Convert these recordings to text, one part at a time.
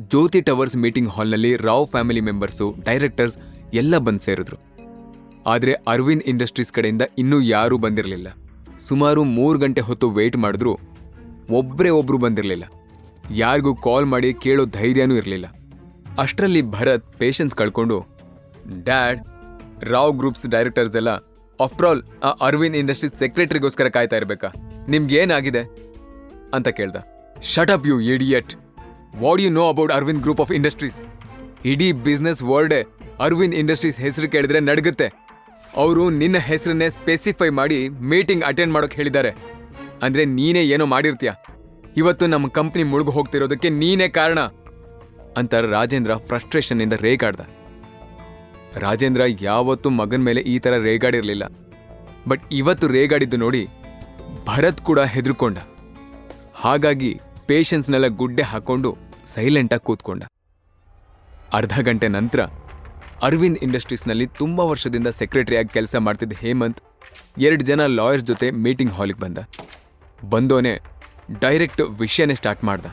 ಜ್ಯೋತಿ towers meeting ಹಾಲ್ನಲ್ಲಿ Rao family members, directors ಎಲ್ಲ ಬಂದು ಸೇರಿದ್ರು. ಆದರೆ ಅರವಿಂದ್ ಇಂಡಸ್ಟ್ರೀಸ್ ಕಡೆಯಿಂದ ಇನ್ನೂ ಯಾರೂ ಬಂದಿರಲಿಲ್ಲ. ಸುಮಾರು ಮೂರು ಗಂಟೆ ಹೊತ್ತು ವೆಯ್ಟ್ ಮಾಡಿದ್ರು ಒಬ್ಬರೇ ಒಬ್ಬರು ಬಂದಿರಲಿಲ್ಲ. ಯಾರಿಗೂ ಕಾಲ್ ಮಾಡಿ ಕೇಳೋ ಧೈರ್ಯನೂ ಇರಲಿಲ್ಲ. ಅಷ್ಟರಲ್ಲಿ ಭರತ್ ಪೇಷನ್ಸ್ ಕಳ್ಕೊಂಡು, ಡ್ಯಾಡ್, ರಾವ್ ಗ್ರೂಪ್ಸ್ ಡೈರೆಕ್ಟರ್ಸ್ ಎಲ್ಲ, ಆಫ್ಟರ್ ಆಲ್ ಆ ಅರವಿಂದ್ ಇಂಡಸ್ಟ್ರೀಸ್ ಸೆಕ್ರೆಟರಿಗೋಸ್ಕರ ಕಾಯ್ತಾ ಇರಬೇಕಾ? ನಿಮ್ಗೇನಾಗಿದೆ? ಅಂತ ಕೇಳ್ದ. Shut up you idiot. What you know about Arvind group of industries ಇಡೀ ಬಿಸ್ನೆಸ್ ವರ್ಲ್ಡೇ ಅರವಿಂದ್ ಇಂಡಸ್ಟ್ರೀಸ್ ಹೆಸರು ಕೇಳಿದ್ರೆ ನಡಗುತ್ತೆ. ಅವರು ನಿನ್ನ ಹೆಸರನ್ನೇ ಸ್ಪೆಸಿಫೈ ಮಾಡಿ ಮೀಟಿಂಗ್ ಅಟೆಂಡ್ ಮಾಡೋಕೆ ಹೇಳಿದ್ದಾರೆ. ಅಂದರೆ ನೀನೇ ಏನೋ ಮಾಡಿರ್ತೀಯ. ಇವತ್ತು ನಮ್ಮ ಕಂಪ್ನಿ ಮುಳುಗು ಹೋಗ್ತಿರೋದಕ್ಕೆ ನೀನೇ ಕಾರಣ. ಅಂತ ರಾಜೇಂದ್ರ ಫ್ರಸ್ಟ್ರೇಷನ್ ಇಂದ ರೇಗಾಡ್ದ. ರಾಜೇಂದ್ರ ಯಾವತ್ತೂ ಮಗನ ಮೇಲೆ ಈ ಥರ ರೇಗಾಡಿರಲಿಲ್ಲ. ಬಟ್ ಇವತ್ತು ರೇಗಾಡಿದ್ದು ನೋಡಿ ಭರತ್ ಕೂಡ ಹೆದರ್ಕೊಂಡ. ಹಾಗಾಗಿ ಪೇಷನ್ಸ್ನೆಲ್ಲ ಗುಡ್ಡೆ ಹಾಕೊಂಡು ಸೈಲೆಂಟಾಗಿ ಕೂತ್ಕೊಂಡ. ಅರ್ಧ ಗಂಟೆ ನಂತರ ಅರವಿಂದ್ ಇಂಡಸ್ಟ್ರೀಸ್ನಲ್ಲಿ ತುಂಬ ವರ್ಷದಿಂದ ಸೆಕ್ರೆಟರಿಯಾಗಿ ಕೆಲಸ ಮಾಡ್ತಿದ್ದ ಹೇಮಂತ್ ಎರಡು ಜನ ಲಾಯರ್ಸ್ ಜೊತೆ ಮೀಟಿಂಗ್ ಹಾಲಿಗೆ ಬಂದ. ಬಂದೋನೆ ಡೈರೆಕ್ಟ್ ವಿಷಯನೇ ಸ್ಟಾರ್ಟ್ ಮಾಡ್ದ.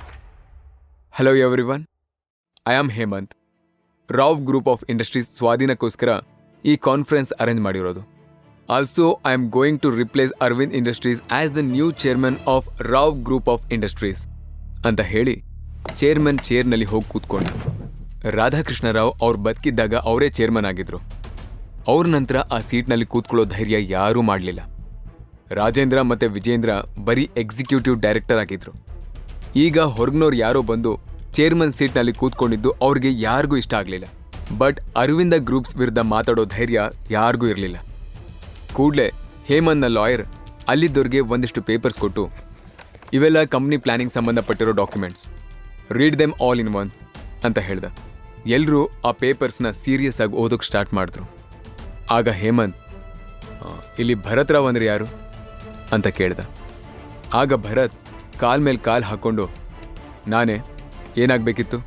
Hello everyone I am Hemant. Rao group of industries ಸ್ವಾಧೀನಕ್ಕೋಸ್ಕರ ಈ ಕಾನ್ಫರೆನ್ಸ್ ಅರೇಂಜ್ ಮಾಡಿರೋದು. Also I am going to replace Arvind industries as the new chairman of Rao group of industries, ಅಂತ ಹೇಳಿ chairman ಚೇರ್ನಲ್ಲಿ ಹೋಗಿ ಕೂತ್ಕೊಂಡ. ರಾಧಾಕೃಷ್ಣರಾವ್ ಅವ್ರು ಬದುಕಿದ್ದಾಗ ಅವರೇ ಚೇರ್ಮನ್ ಆಗಿದ್ರು. ಅವ್ರ ನಂತರ ಆ ಸೀಟ್ನಲ್ಲಿ ಕೂತ್ಕೊಳ್ಳೋ ಧೈರ್ಯ ಯಾರೂ ಮಾಡಲಿಲ್ಲ. ರಾಜೇಂದ್ರ ಮತ್ತೆ ವಿಜೇಂದ್ರ ಬರೀ ಎಕ್ಸಿಕ್ಯೂಟಿವ್ ಡೈರೆಕ್ಟರ್ ಆಗಿದ್ರು. ಈಗ ಹೊರಗ್ನೋರು ಯಾರೋ ಬಂದು ಚೇರ್ಮನ್ ಸೀಟ್ನಲ್ಲಿ ಕೂತ್ಕೊಂಡಿದ್ದು ಅವ್ರಿಗೆ ಯಾರಿಗೂ ಇಷ್ಟ ಆಗಲಿಲ್ಲ. ಬಟ್ ಅರವಿಂದ ಗ್ರೂಪ್ಸ್ ವಿರುದ್ಧ ಮಾತಾಡೋ ಧೈರ್ಯ ಯಾರಿಗೂ ಇರಲಿಲ್ಲ. ಕೂಡಲೇ ಹೇಮನ್ನ ಲಾಯರ್ ಅಲ್ಲಿದ್ದವ್ರಿಗೆ ಒಂದಿಷ್ಟು ಪೇಪರ್ಸ್ ಕೊಟ್ಟು ಇವೆಲ್ಲ company planning ಸಂಬಂಧಪಟ್ಟಿರೋ documents. Read them all in once ಅಂತ ಹೇಳ್ದ. ಎಲ್ಲರೂ ಆ ಪೇಪರ್ಸ್ನ ಸೀರಿಯಸ್ ಆಗಿ ಓದೋಕೆ ಸ್ಟಾರ್ಟ್ ಮಾಡಿದ್ರು. ಆಗ ಹೇಮಂತ್ "ಆ, ಇಲ್ಲಿ ಭರತ್ ರಾವ್ ಅಂದ್ರೆ ಯಾರು? ಅಂತ ಕೇಳ್ದ. ಆಗ ಭರತ್ ಕಾಲ್ ಮೇಲೆ ಕಾಲ್ ಹಾಕ್ಕೊಂಡು ನಾನೇ ಏನಾಗಬೇಕಿತ್ತು?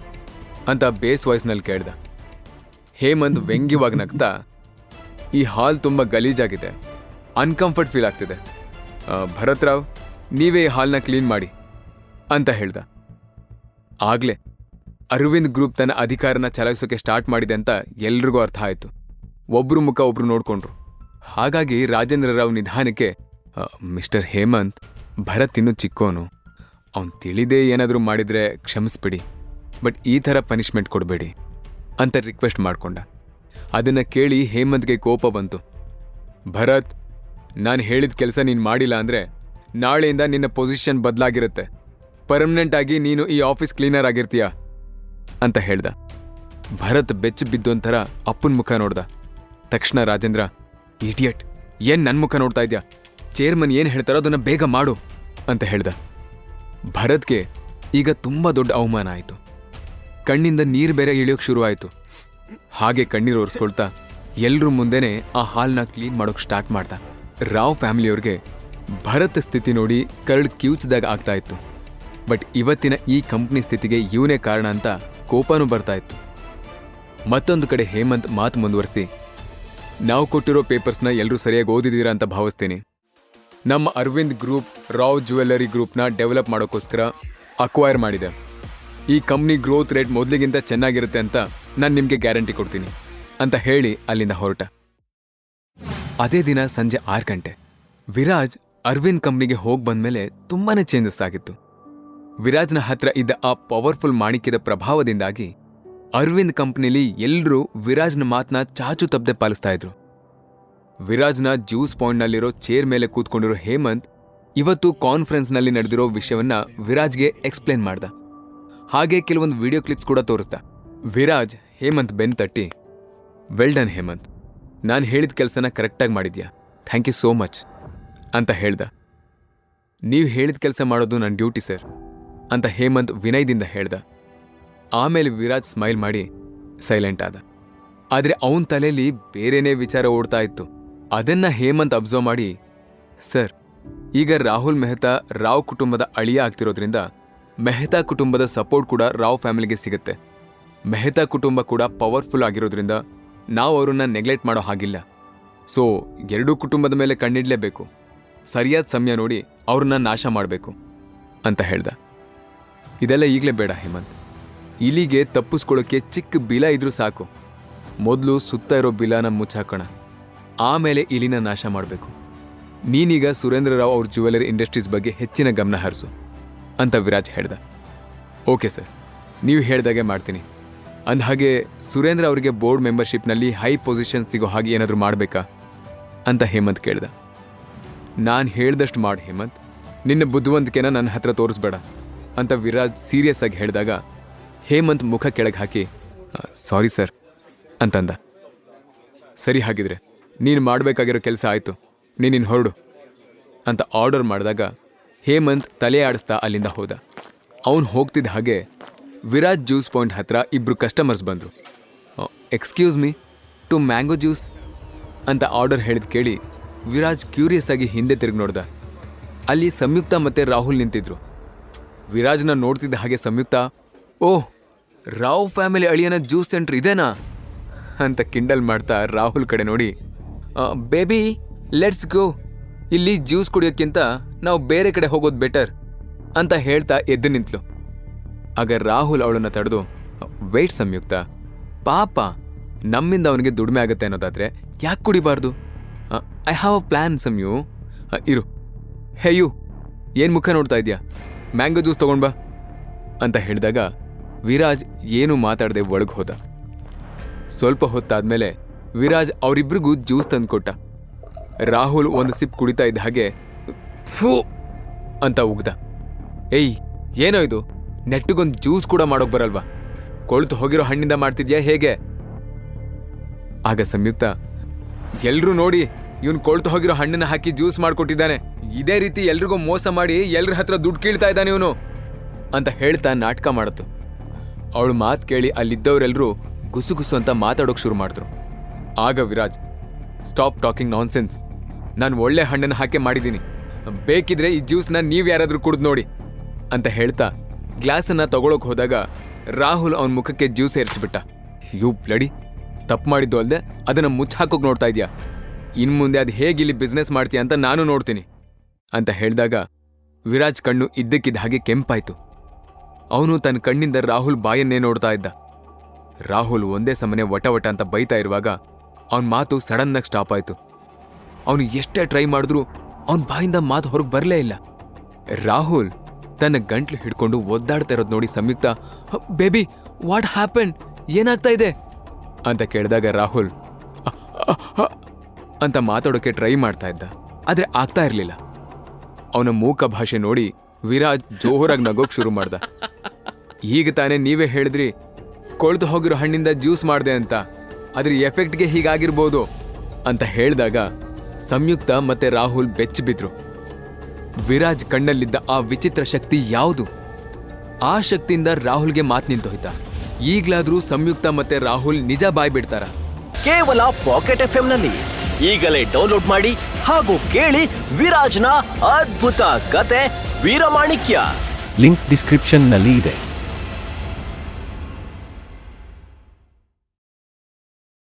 ಅಂತ ಬೇಸ್ ವಾಯ್ಸ್ನಲ್ಲಿ ಕೇಳ್ದ. ಹೇಮಂತ್ ವ್ಯಂಗ್ಯವಾಗಿ ನಗ್ತಾ ಈ ಹಾಲ್ ತುಂಬ ಗಲೀಜಾಗಿದೆ. ಅನ್ಕಂಫರ್ಟ್ ಫೀಲ್ ಆಗ್ತಿದೆ. ಭರತ್ ರಾವ್ ನೀವೇ ಈ ಹಾಲ್ನ ಕ್ಲೀನ್ ಮಾಡಿ ಅಂತ ಹೇಳ್ದ. ಆಗ್ಲೇ ಅರವಿಂದ್ ಗ್ರೂಪ್ ತನ್ನ ಅಧಿಕಾರನ ಚಲಾಯಿಸೋಕೆ ಸ್ಟಾರ್ಟ್ ಮಾಡಿದೆ ಅಂತ ಎಲ್ರಿಗೂ ಅರ್ಥ ಆಯ್ತು. ಒಬ್ರು ಮುಖ ಒಬ್ರು ನೋಡ್ಕೊಂಡ್ರು. ಹಾಗಾಗಿ ರಾಜೇಂದ್ರ ರಾವ್ ನಿಧಾನಕ್ಕೆ "ಆ, ಮಿಸ್ಟರ್ ಹೇಮಂತ್ ಭರತ್ ಇನ್ನೂ ಚಿಕ್ಕೋನು. ಅವ್ನು ತಿಳಿದೇ ಏನಾದರೂ ಮಾಡಿದ್ರೆ ಕ್ಷಮಿಸ್ಬಿಡಿ. ಬಟ್ ಈ ಥರ ಪನಿಷ್ಮೆಂಟ್ ಕೊಡಬೇಡಿ ಅಂತ ರಿಕ್ವೆಸ್ಟ್ ಮಾಡ್ಕೊಂಡ. ಅದನ್ನು ಕೇಳಿ ಹೇಮಂತ್ಗೆ ಕೋಪ ಬಂತು. ಭರತ್ ನಾನು ಹೇಳಿದ ಕೆಲಸ ನೀನು ಮಾಡಿಲ್ಲ ಅಂದರೆ ನಾಳೆಯಿಂದ ನಿನ್ನ ಪೊಸಿಷನ್ ಬದಲಾಗಿರುತ್ತೆ. ಪರ್ಮನೆಂಟ್ ಆಗಿ ನೀನು ಈ ಆಫೀಸ್ ಕ್ಲೀನರ್ ಆಗಿರ್ತೀಯ? ಅಂತ ಹೇಳ್ದ. ಭರತ್ ಬೆಚ್ಚ ಬಿದ್ದೊಂಥರ ಅಪ್ಪನ್ ಮುಖ ನೋಡ್ದ. ತಕ್ಷಣ ರಾಜೇಂದ್ರ ಇಡಿಯಟ್ ಏನ್ ನನ್ನ ಮುಖ ನೋಡ್ತಾ ಇದ್ಯಾ? ಚೇರ್ಮನ್ ಏನ್ ಹೇಳ್ತಾರೋ ಅದನ್ನ ಬೇಗ ಮಾಡು, ಅಂತ ಹೇಳ್ದ. ಭರತ್ಗೆ ಈಗ ತುಂಬಾ ದೊಡ್ಡ ಅವಮಾನ ಆಯಿತು. ಕಣ್ಣಿಂದ ನೀರು ಬೇರೆ ಇಳಿಯೋಕ್ ಶುರುವಾಯಿತು. ಹಾಗೆ ಕಣ್ಣೀರು ಒರೆಸ್ಕೊಳ್ತಾ ಎಲ್ರ ಮುಂದೆನೆ ಆ ಹಾಲ್ನ ಕ್ಲೀನ್ ಮಾಡೋಕ್ ಸ್ಟಾರ್ಟ್ ಮಾಡ್ದ. ರಾವ್ ಫ್ಯಾಮಿಲಿಯವ್ರಿಗೆ ಭರತ್ ಸ್ಥಿತಿ ನೋಡಿ ಕರಳು ಕಿವುಚದಾಗ ಆಗ್ತಾ ಇತ್ತು. ಬಟ್ ಇವತ್ತಿನ ಈ ಕಂಪ್ನಿ ಸ್ಥಿತಿಗೆ ಇವನೇ ಕಾರಣ ಅಂತ ಕೋಪನೂ ಬರ್ತಾ ಇತ್ತು. ಮತ್ತೊಂದು ಕಡೆ ಹೇಮಂತ್ ಮಾತು ಮುಂದುವರಿಸಿ, ನಾವು ಕೊಟ್ಟಿರೋ ಪೇಪರ್ಸ್ನ ಎಲ್ಲರೂ ಸರಿಯಾಗಿ ಓದಿದ್ದೀರಾ ಅಂತ ಭಾವಿಸ್ತೀನಿ. ನಮ್ಮ ಅರವಿಂದ್ ಗ್ರೂಪ್, ರಾವ್ ಜ್ಯುವೆಲ್ಲರಿ ಗ್ರೂಪ್ನ ಡೆವಲಪ್ ಮಾಡೋಕ್ಕೋಸ್ಕರ ಅಕ್ವೈರ್ ಮಾಡಿದೆ. ಈ ಕಂಪ್ನಿ ಗ್ರೋತ್ ರೇಟ್ ಮೊದಲಿಗಿಂತ ಚೆನ್ನಾಗಿರುತ್ತೆ ಅಂತ ನಾನು ನಿಮಗೆ ಗ್ಯಾರಂಟಿ ಕೊಡ್ತೀನಿ, ಅಂತ ಹೇಳಿ ಅಲ್ಲಿಂದ ಹೊರಟ. ಅದೇ ದಿನ ಸಂಜೆ ಆರು ಗಂಟೆ, ವಿರಾಜ್ ಅರವಿಂದ್ ಕಂಪ್ನಿಗೆ ಹೋಗಿ ಬಂದ್ಮೇಲೆ ತುಂಬಾ ಚೇಂಜಸ್ ಆಗಿತ್ತು. ವಿರಾಜ್ನ ಹತ್ರ ಇದ್ದ ಆ ಪವರ್ಫುಲ್ ಮಾಣಿಕ್ಯದ ಪ್ರಭಾವದಿಂದಾಗಿ ಅರವಿಂದ್ ಕಂಪ್ನಿಲಿ ಎಲ್ಲರೂ ವಿರಾಜ್ನ ಮಾತನ್ನ ಚಾಚು ತಪ್ಪದೆ ಪಾಲಿಸ್ತಾ ಇದ್ರು. ವಿರಾಜ್ನ ಜ್ಯೂಸ್ ಪಾಯಿಂಟ್ನಲ್ಲಿರೋ ಚೇರ್ ಮೇಲೆ ಕೂತ್ಕೊಂಡಿರೋ ಹೇಮಂತ್ ಇವತ್ತು ಕಾನ್ಫರೆನ್ಸ್ನಲ್ಲಿ ನಡೆದಿರೋ ವಿಷಯವನ್ನ ವಿರಾಜ್ಗೆ ಎಕ್ಸ್ಪ್ಲೇನ್ ಮಾಡ್ದ. ಹಾಗೆ ಕೆಲವೊಂದು ವಿಡಿಯೋ ಕ್ಲಿಪ್ಸ್ ಕೂಡ ತೋರಿಸ್ದ. ವಿರಾಜ್, ಹೇಮಂತ್ ಬೆನ್ ತಟ್ಟಿ ವೆಲ್ ಡನ್ ಹೇಮಂತ್. ನಾನು ಹೇಳಿದ ಕೆಲಸನ ಕರೆಕ್ಟಾಗಿ ಮಾಡಿದ್ಯಾ? ಥ್ಯಾಂಕ್ ಯು ಸೋ ಮಚ್ ಅಂತ ಹೇಳ್ದ. ನೀವು ಹೇಳಿದ ಕೆಲಸ ಮಾಡೋದು ನನ್ನ ಡ್ಯೂಟಿ ಸರ್ ಅಂತ ಹೇಮಂತ್ ವಿನಯದಿಂದ ಹೇಳ್ದ. ಆಮೇಲೆ ವಿರಾಜ್ ಸ್ಮೈಲ್ ಮಾಡಿ ಸೈಲೆಂಟ್ ಆದ. ಆದರೆ ಅವನ ತಲೆಯಲ್ಲಿ ಬೇರೆನೇ ವಿಚಾರ ಓಡ್ತಾ ಇತ್ತು. ಅದನ್ನ ಹೇಮಂತ್ ಅಬ್ಸರ್ವ್ ಮಾಡಿ, ಸರ್, ಈಗ ರಾಹುಲ್ ಮೆಹ್ತಾ ರಾವ್ ಕುಟುಂಬದ ಅಳಿಯ ಆಗ್ತಿರೋದ್ರಿಂದ ಮೆಹ್ತಾ ಕುಟುಂಬದ ಸಪೋರ್ಟ್ ಕೂಡ ರಾವ್ ಫ್ಯಾಮಿಲಿಗೆ ಸಿಗುತ್ತೆ. ಮೆಹ್ತಾ ಕುಟುಂಬ ಕೂಡ ಪವರ್ಫುಲ್ ಆಗಿರೋದ್ರಿಂದ ನಾವು ಅವ್ರನ್ನ ನೆಗ್ಲೆಕ್ಟ್ ಮಾಡೋ ಹಾಗಿಲ್ಲ. ಸೊ, ಎರಡೂ ಕುಟುಂಬದ ಮೇಲೆ ಕಣ್ಣಿಡಲೇಬೇಕು. ಸರಿಯಾದ ಸಮಯ ನೋಡಿ ಅವ್ರನ್ನ ನಾಶ ಮಾಡಬೇಕು, ಅಂತ ಹೇಳ್ದ. ಇದೆಲ್ಲ ಈಗಲೇ ಬೇಡ, ಹೇಮಂತ್. ಇಲಿಗೆ ತಪ್ಪಿಸ್ಕೊಳ್ಳೋಕೆ ಚಿಕ್ಕ ಬಿಲ ಇದ್ರೂ ಸಾಕು. ಮೊದಲು ಸುತ್ತ ಇರೋ ಬಿಲನ ಮುಚ್ಚಾಕೋಣ. ಆಮೇಲೆ ಇಲಿನ ನಾಶ ಮಾಡಬೇಕು. ನೀನೀಗ ಸುರೇಂದ್ರ ರಾವ್ ಅವ್ರ ಜ್ಯುವೆಲರಿ ಇಂಡಸ್ಟ್ರೀಸ್ ಬಗ್ಗೆ ಹೆಚ್ಚಿನ ಗಮನ ಹರಿಸು, ಅಂತ ವಿರಾಜ್ ಹೇಳ್ದ. ಓಕೆ ಸರ್, ನೀವು ಹೇಳ್ದಾಗೆ ಮಾಡ್ತೀನಿ. ಅಂದಹಾಗೆ ಸುರೇಂದ್ರ ಅವರಿಗೆ ಬೋರ್ಡ್ ಮೆಂಬರ್ಶಿಪ್ನಲ್ಲಿ ಹೈ ಪೊಸಿಷನ್ ಸಿಗೋ ಹಾಗೆ ಏನಾದರೂ ಮಾಡಬೇಕಾ? ಅಂತ ಹೇಮಂತ್ ಕೇಳ್ದ. ನಾನು ಹೇಳ್ದಷ್ಟು ಮಾಡಿ ಹೇಮಂತ್. ನಿನ್ನ ಬುದ್ಧಿವಂತಿಕೆನ ನನ್ನ ಹತ್ರ ತೋರಿಸ್ಬೇಡ. ಅಂತ ವಿರಾಜ್ ಸೀರಿಯಸ್ ಆಗಿ ಹೇಳಿದಾಗ, ಹೇಮಂತ್ ಮುಖ ಕೆಳಗೆ ಹಾಕಿ ಸಾರಿ ಸರ್ ಅಂತಂದ. ಸರಿ ಹಾಗಿದ್ರೆ, ನೀನು ಮಾಡಬೇಕಾಗಿರೋ ಕೆಲಸ ಆಯಿತು ನೀನಿನ್ ಹೊರಡು, ಅಂತ ಆರ್ಡರ್ ಮಾಡಿದಾಗ, ಹೇಮಂತ್ ತಲೆ ಆಡಿಸ್ತಾ ಅಲ್ಲಿಂದ ಹೋದ. ಅವನು ಹೋಗ್ತಿದ್ದ ಹಾಗೆ, ವಿರಾಜ್ ಜ್ಯೂಸ್ ಪಾಯಿಂಟ್ ಹತ್ರ ಇಬ್ರು ಕಸ್ಟಮರ್ಸ್ ಬಂದರು. Excuse me two mango juice ಅಂತ ಆರ್ಡರ್ ಹೇಳಿದ್ ಕೇಳಿ, ವಿರಾಜ್ ಕ್ಯೂರಿಯಸ್ ಆಗಿ ಹಿಂದೆ ತಿರುಗಿ ನೋಡ್ದ. ಅಲ್ಲಿ ಸಂಯುಕ್ತ ಮತ್ತೆ ರಾಹುಲ್ ನಿಂತಿದ್ರು. ವಿರಾಜ್ನ ನೋಡ್ತಿದ್ದ ಹಾಗೆ ಸಂಯುಕ್ತ, ಓಹ್, ರಾವ್ ಫ್ಯಾಮಿಲಿ ಅಳಿಯನ ಜ್ಯೂಸ್ ಸೆಂಟರ್ ಇದೇನಾ? ಅಂತ ಕಿಂಡಲ್ ಮಾಡ್ತಾ ರಾಹುಲ್ ಕಡೆ ನೋಡಿ ಬೇಬಿ, ಲೆಟ್ಸ್ ಗೋ. ಇಲ್ಲಿ ಜ್ಯೂಸ್ ಕುಡಿಯೋಕ್ಕಿಂತ ನಾವು ಬೇರೆ ಕಡೆ ಹೋಗೋದು ಬೆಟರ್, ಅಂತ ಹೇಳ್ತಾ ಎದ್ದು ನಿಂತ್ಲು. ಆಗ ರಾಹುಲ್ ಅವಳನ್ನ ತಡೆದು ವೆಯ್ಟ್ ಸಂಯುಕ್ತ, ಪಾಪ, ನಮ್ಮಿಂದ ಅವನಿಗೆ ದುಡಿಮೆ ಆಗುತ್ತೆ ಅನ್ನೋದಾದ್ರೆ ಯಾಕೆ ಕುಡಿಬಾರ್ದು? I have a plan Samyu. ಇರು. ಹೇ, ಯು, ಏನು ಮುಖ ನೋಡ್ತಾ ಇದೆಯಾ? ಮ್ಯಾಂಗೋ ಜ್ಯೂಸ್ ತಗೊಂಡ್ ಬಾ ಅಂತ ಹೇಳಿದಾಗ ವಿರಾಜ್ ಏನೂ ಮಾತಾಡದೆ ಒಳಗೆ ಹೋದ. ಸ್ವಲ್ಪ ಹೊತ್ತಾದ್ಮೇಲೆ ವಿರಾಜ್ ಅವರಿಬ್ರಿಗೂ ಜ್ಯೂಸ್ ತಂದ್ಕೊಟ್ಟ. ರಾಹುಲ್ ಒಂದು ಸಿಪ್ ಕುಡಿತಾ ಇದ್ದ ಹಾಗೆ, ಥೂ ಅಂತ ಉಗ್ದ. ಏಯ್, ಏನೋ ಇದು? ನೆಟ್ಟಿಗೊಂದು ಜ್ಯೂಸ್ ಕೂಡ ಮಾಡೋಕ್ ಬರಲ್ವಾ? ಕೊಳ್ತು ಹೋಗಿರೋ ಹಣ್ಣಿಂದ ಮಾಡ್ತಿದ್ಯಾ ಹೇಗೆ? ಆಗ ಸಂಯುಕ್ತ ಎಲ್ಲರೂ ನೋಡಿ ಇವನ್ ಕೊಳ್ತು ಹೋಗಿರೋ ಹಣ್ಣನ್ನ ಹಾಕಿ ಜ್ಯೂಸ್ ಮಾಡ್ಕೊಟ್ಟಿದ್ದಾನೆ. ಇದೇ ರೀತಿ ಎಲ್ರಿಗೂ ಮೋಸ ಮಾಡಿ ಎಲ್ರ ಹತ್ರ ದುಡ್ಡು ಕೀಳ್ತಾ ಇದ್ದಾನೆ ಇವನು ಅಂತ ಹೇಳ್ತಾ ನಾಟಕ ಮಾಡತ್ತು. ಅವಳು ಮಾತು ಕೇಳಿ ಅಲ್ಲಿದ್ದವರೆಲ್ಲರೂ ಗುಸುಗುಸು ಅಂತ ಮಾತಾಡೋಕ್ ಶುರು ಮಾಡಿದ್ರು. ಆಗ ವಿರಾಜ್, ಸ್ಟಾಪ್ ಟಾಕಿಂಗ್ ನಾನ್ಸೆನ್ಸ್. ನಾನು ಒಳ್ಳೆ ಹಣ್ಣನ್ನ ಹಾಕಿ ಮಾಡಿದ್ದೀನಿ. ಬೇಕಿದ್ರೆ ಈ ಜ್ಯೂಸ್ನ ನೀವು ಯಾರಾದರೂ ಕುಡಿದು ನೋಡಿ ಅಂತ ಹೇಳ್ತಾ ಗ್ಲಾಸನ್ನ ತಗೊಳಕ್ ಹೋದಾಗ ರಾಹುಲ್ ಅವನ ಮುಖಕ್ಕೆ ಜ್ಯೂಸ್ ಎರಚಿಬಿಟ್ಟ ಯು ಬ್ಲಡಿ, ತಪ್ಪು ಮಾಡಿದ್ದು ಅಲ್ಲದೆ ಅದನ್ನ ಮುಚ್ಚಾಕೋಕ್ ನೋಡ್ತಾ ಇದೆಯಾ? ಇನ್ ಮುಂದೆ ಅದು ಹೇಗೆ ಇಲ್ಲಿ ಬಿಸ್ನೆಸ್ ಮಾಡ್ತೀಯ ಅಂತ ನಾನು ನೋಡ್ತೀನಿ. ಅಂತ ಹೇಳಿದಾಗ ವಿರಾಜ್ ಕಣ್ಣು ಇದ್ದಕ್ಕಿದ್ದ ಹಾಗೆ ಕೆಂಪಾಯ್ತು. ಅವನು ತನ್ನ ಕಣ್ಣಿಂದ ರಾಹುಲ್ ಬಾಯನ್ನೇ ನೋಡ್ತಾ ಇದ್ದ. ರಾಹುಲ್ ಒಂದೇ ಸಮನೆ ವಟ ವಟ ಅಂತ ಬೈತಾ ಇರುವಾಗ ಅವನ ಮಾತು ಸಡನ್ನಾಗಿ ಸ್ಟಾಪ್ ಆಯ್ತು. ಅವನು ಎಷ್ಟೇ ಟ್ರೈ ಮಾಡಿದ್ರೂ ಅವನ ಬಾಯಿಂದ ಮಾತು ಹೊರಗೆ ಬರಲೇ ಇಲ್ಲ. ರಾಹುಲ್ ತನ್ನ ಗಂಟ್ಲು ಹಿಡ್ಕೊಂಡು ಒದ್ದಾಡ್ತಾ ಇರೋದು ನೋಡಿ ಸಂಯುಕ್ತ ಬೇಬಿ ವಾಟ್ ಹ್ಯಾಪನ್ ಏನಾಗ್ತಾ ಇದೆ? ಅಂತ ಕೇಳಿದಾಗ ರಾಹುಲ್ ಅಂತ ಮಾತಾಡೋಕೆ ಟ್ರೈ ಮಾಡ್ತಾ ಇದ್ದ. ಆದರೆ ಆಗ್ತಾ ಇರಲಿಲ್ಲ. ಅವನ ಮೂಕ ಭಾಷೆ ನೋಡಿ ವಿರಾಜ್ ಜೋರಾಗಿ ನಗೋಕ್ ಶುರು ಮಾಡ್ದ. ಈಗ ತಾನೇ ನೀವೇ ಹೇಳಿದ್ರಿ ಕೊಳ್ತು ಹೋಗಿರೋ ಹಣ್ಣಿಂದ ಜ್ಯೂಸ್ ಮಾಡ್ದೆ ಅಂತ, ಅದ್ರ ಎಫೆಕ್ಟ್ಗೆ ಹೀಗಾಗಿರ್ಬೋದು ಅಂತ ಹೇಳಿದಾಗ ಸಂಯುಕ್ತ ಮತ್ತೆ ರಾಹುಲ್ ಬೆಚ್ಚಿಬಿದ್ರು. ವಿರಾಜ್ ಕಣ್ಣಲ್ಲಿದ್ದ ಆ ವಿಚಿತ್ರ ಶಕ್ತಿ ಯಾವುದು? ಆ ಶಕ್ತಿಯಿಂದ ರಾಹುಲ್ಗೆ ಮಾತ್ ನಿಂತೋಯ್ತಾ. ಈಗ್ಲಾದ್ರೂ ಸಂಯುಕ್ತ ಮತ್ತೆ ರಾಹುಲ್ ನಿಜ ಬಾಯ್ ಬಿಡ್ತಾರ. ಕೇವಲ ಪಾಕೆಟ್ ಎಫ್ನಲ್ಲಿ ಈಗಲೇ ಡೌನ್ಲೋಡ್ ಮಾಡಿ ಹಾಗೂ ಕೇಳಿ ವಿರಾಜ್ನ ಅದ್ಭುತ ಕತೆ ವೀರಮಾಣಿಕ್ಯ. ಲಿಂಕ್ ಡಿಸ್ಕ್ರಿಪ್ಷನ್ನಲ್ಲಿ ಇದೆ.